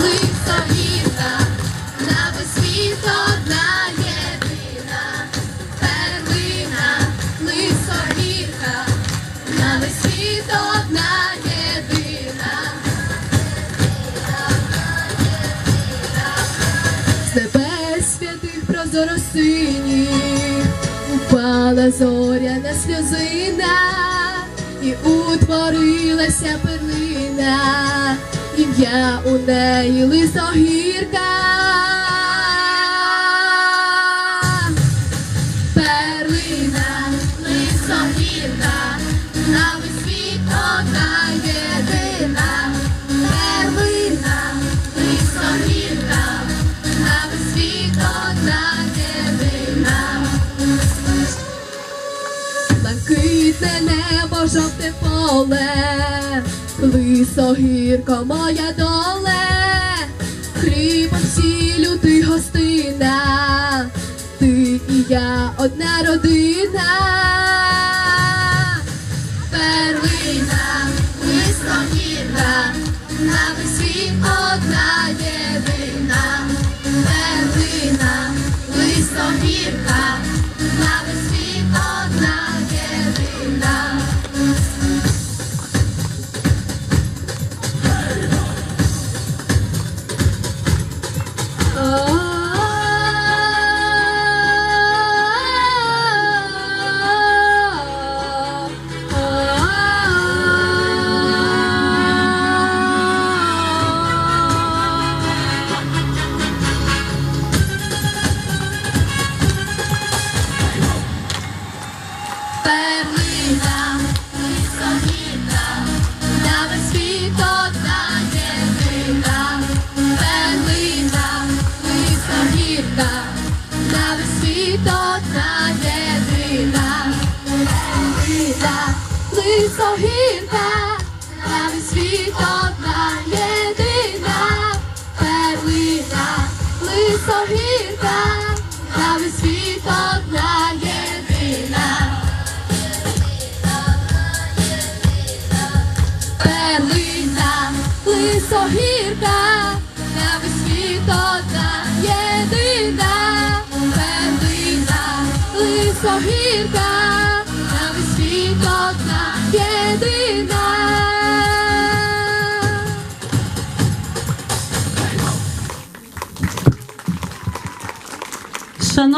лисогірка, на весь світ одна єдина, перлина, лисогірка, на весь світ одна єдина. З небес святих прозоро синіх упала зоряна сльозина, і утворилася перлина, ім'я у неї лисогірка. Перлина, лисогірка, на весь світ єдина. Перлина, лисогірка, на весь світ одна єдина. Блакитне небо, жовте поле, лисогірко моя доле, хлібом сілю ти гостина, ти і я одна родина. Перлина, лисогірка, на весь світ одна єдина. Перлина, лисогірка, Перлина, лисогірка, на весь світ одна єдина. Перлина, лисогірка, на весь світ одна єдина. Перлина, лисогірка, на весь світ одна єдина. Перлина, лисогірка, лисогірка, на весь світ одна єдина. Шановні